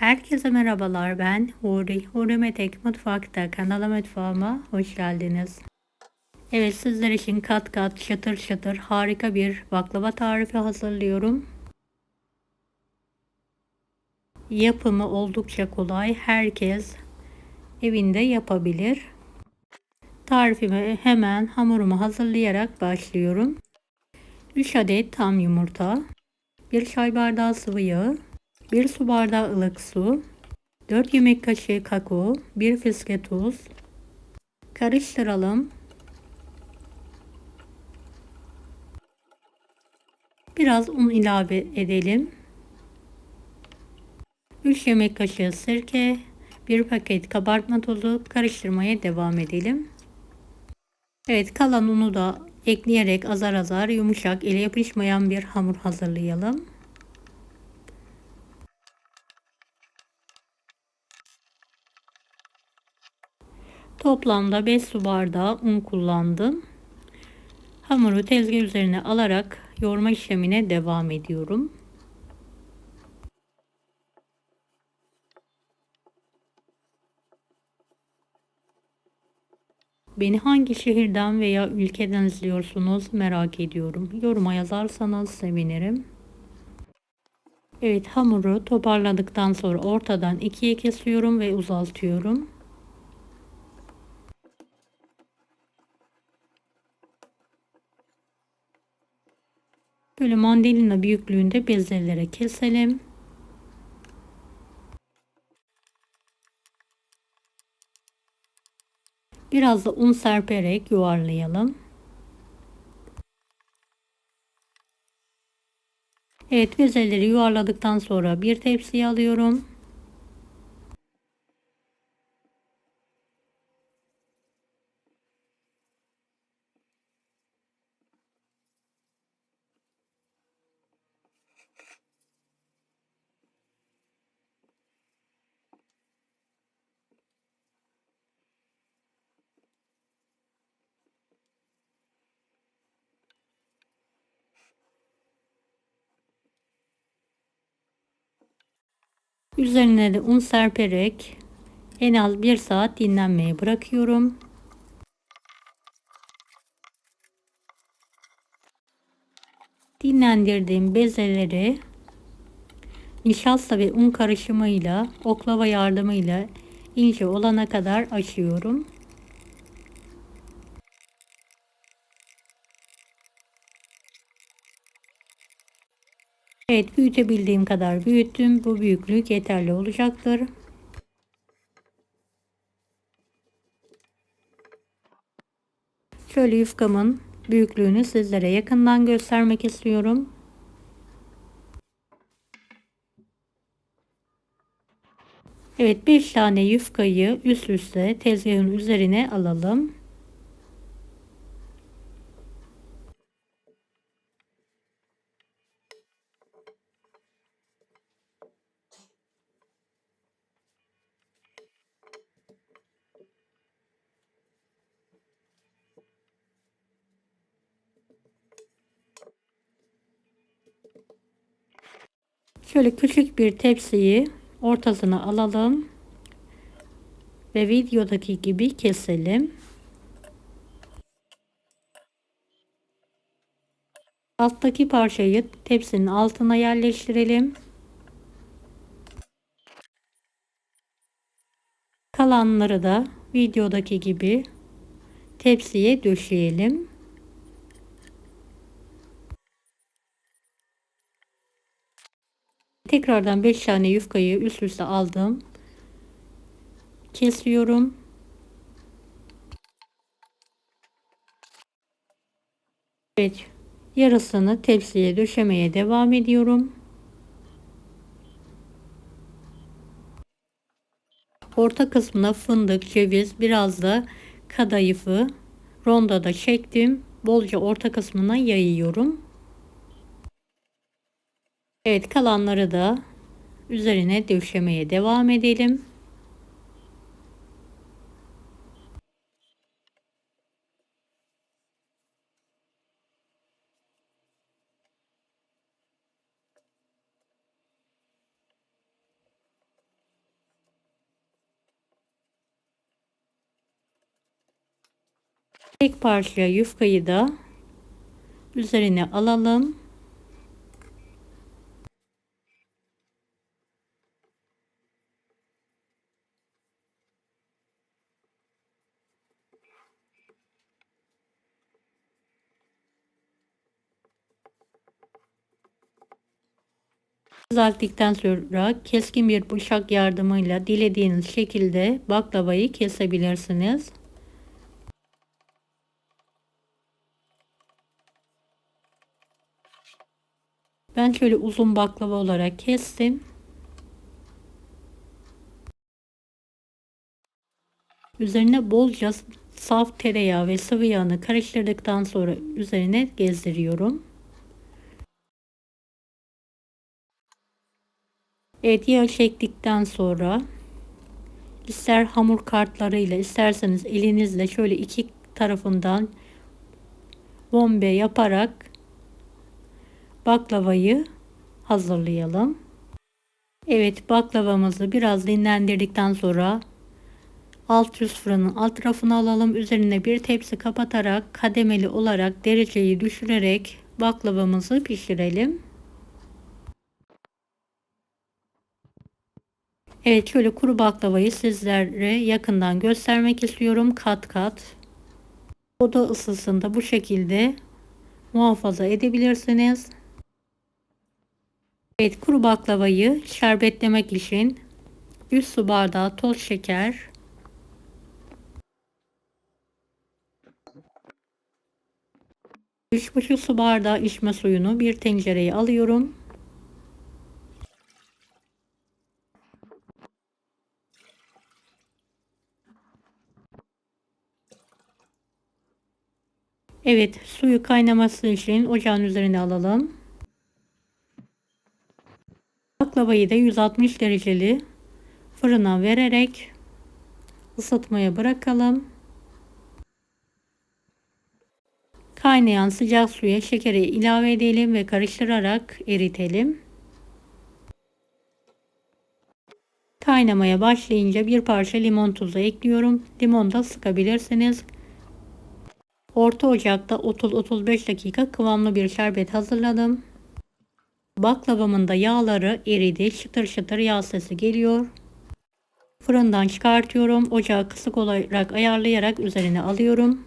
Herkese merhabalar ben Huri. Huri Metek Mutfak'ta kanala mutfağıma hoş geldiniz. Evet sizler için kat kat şatır şatır harika bir baklava tarifi hazırlıyorum. Yapımı oldukça kolay. Herkes evinde yapabilir. Tarifime hemen hamurumu hazırlayarak başlıyorum. 3 adet tam yumurta, 1 çay bardağı sıvı yağ, 1 su bardağı ılık su, 4 yemek kaşığı kakao, 1 fiske tuz. Karıştıralım. Biraz un ilave edelim. 3 yemek kaşığı sirke, 1 paket kabartma tozu karıştırmaya devam edelim. Evet kalan unu da ekleyerek azar azar yumuşak ele yapışmayan bir hamur hazırlayalım. Toplamda 5 su bardağı un kullandım. Hamuru tezgah üzerine alarak yoğurma işlemine devam ediyorum. Beni hangi şehirden veya ülkeden izliyorsunuz merak ediyorum. Yoruma yazarsanız sevinirim. Evet hamuru toparladıktan sonra ortadan ikiye kesiyorum ve uzaltıyorum. Böyle mandalina büyüklüğünde bezelere keselim. Biraz da un serperek yuvarlayalım. Evet bezeleri yuvarladıktan sonra bir tepsiye alıyorum. Üzerine de un serperek en az bir saat dinlenmeye bırakıyorum. Dinlendirdiğim bezeleri nişasta ve un karışımıyla oklava yardımıyla ince olana kadar açıyorum. Evet büyütebildiğim kadar büyüttüm. Bu büyüklük yeterli olacaktır. Şöyle yufkamın büyüklüğünü sizlere yakından göstermek istiyorum. Evet 5 tane yufkayı üst üste tezgahın üzerine alalım. Şöyle küçük bir tepsiyi ortasına alalım ve videodaki gibi keselim. Alttaki parçayı tepsinin altına yerleştirelim. Kalanları da videodaki gibi tepsiye döşeyelim. Tekrardan 5 tane yufkayı üst üste aldım. Kesiyorum. Evet. Yarısını tepsiye döşemeye devam ediyorum. Orta kısmına fındık, ceviz, biraz da kadayıfı rondoda çektim. Bolca orta kısmına yayıyorum. Evet kalanları da üzerine döşemeye devam edelim. Tek parça yufkayı da üzerine alalım. Düzelttikten sonra keskin bir bıçak yardımıyla dilediğiniz şekilde baklavayı kesebilirsiniz. Ben şöyle uzun baklava olarak kestim. Üzerine bolca saf tereyağı ve sıvı yağını karıştırdıktan sonra üzerine gezdiriyorum. Evet yağı çektikten sonra ister hamur kartlarıyla isterseniz elinizle şöyle iki tarafından bombe yaparak baklavayı hazırlayalım. Evet baklavamızı biraz dinlendirdikten sonra alt üst fırının alt tarafını alalım. Üzerine bir tepsi kapatarak kademeli olarak dereceyi düşürerek baklavamızı pişirelim. Evet şöyle kuru baklavayı sizlere yakından göstermek istiyorum kat kat. Oda ısısında bu şekilde muhafaza edebilirsiniz. Evet kuru baklavayı şerbetlemek için 100 su bardağı toz şeker, Üç buçuk su bardağı içme suyunu bir tencereye alıyorum. Evet suyu kaynaması için ocağın üzerine alalım. Baklavayı da 160 dereceli fırına vererek ısıtmaya bırakalım. Kaynayan sıcak suya şekeri ilave edelim ve karıştırarak eritelim. Kaynamaya başlayınca bir parça limon tuzu ekliyorum. Limon da sıkabilirsiniz. Orta ocakta 30-35 dakika kıvamlı bir şerbet hazırladım. Baklavamın da yağları eridi. Çıtır çıtır yağ sesi geliyor. Fırından çıkartıyorum. Ocağı kısık olarak ayarlayarak üzerine alıyorum.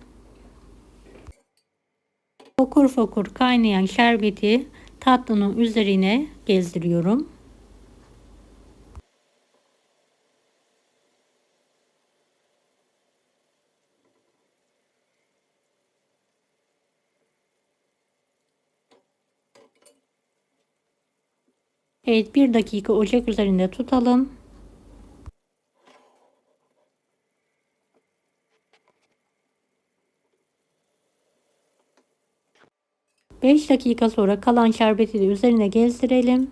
Fokur fokur kaynayan şerbeti tatlının üzerine gezdiriyorum. Evet bir dakika ocak üzerinde tutalım. Beş dakika sonra kalan şerbeti de üzerine gezdirelim.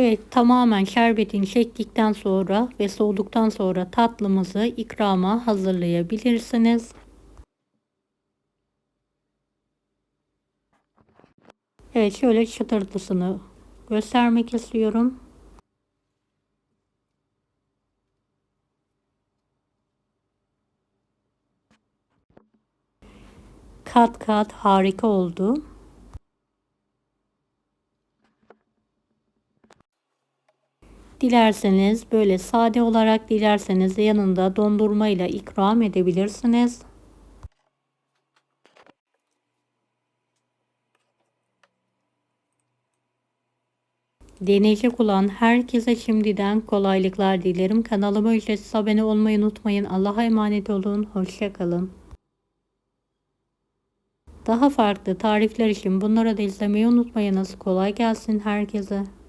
Evet tamamen şerbetini çektikten sonra ve soğuduktan sonra tatlımızı ikrama hazırlayabilirsiniz. Evet şöyle çıtırtısını göstermek istiyorum. Kat kat harika oldu. Dilerseniz böyle sade olarak dilerseniz yanında dondurma ile ikram edebilirsiniz. Deneyecek olan herkese şimdiden kolaylıklar dilerim. Kanalıma ücretsiz abone olmayı unutmayın. Allah'a emanet olun. Hoşçakalın. Daha farklı tarifler için bunları da izlemeyi unutmayınız. Kolay gelsin herkese.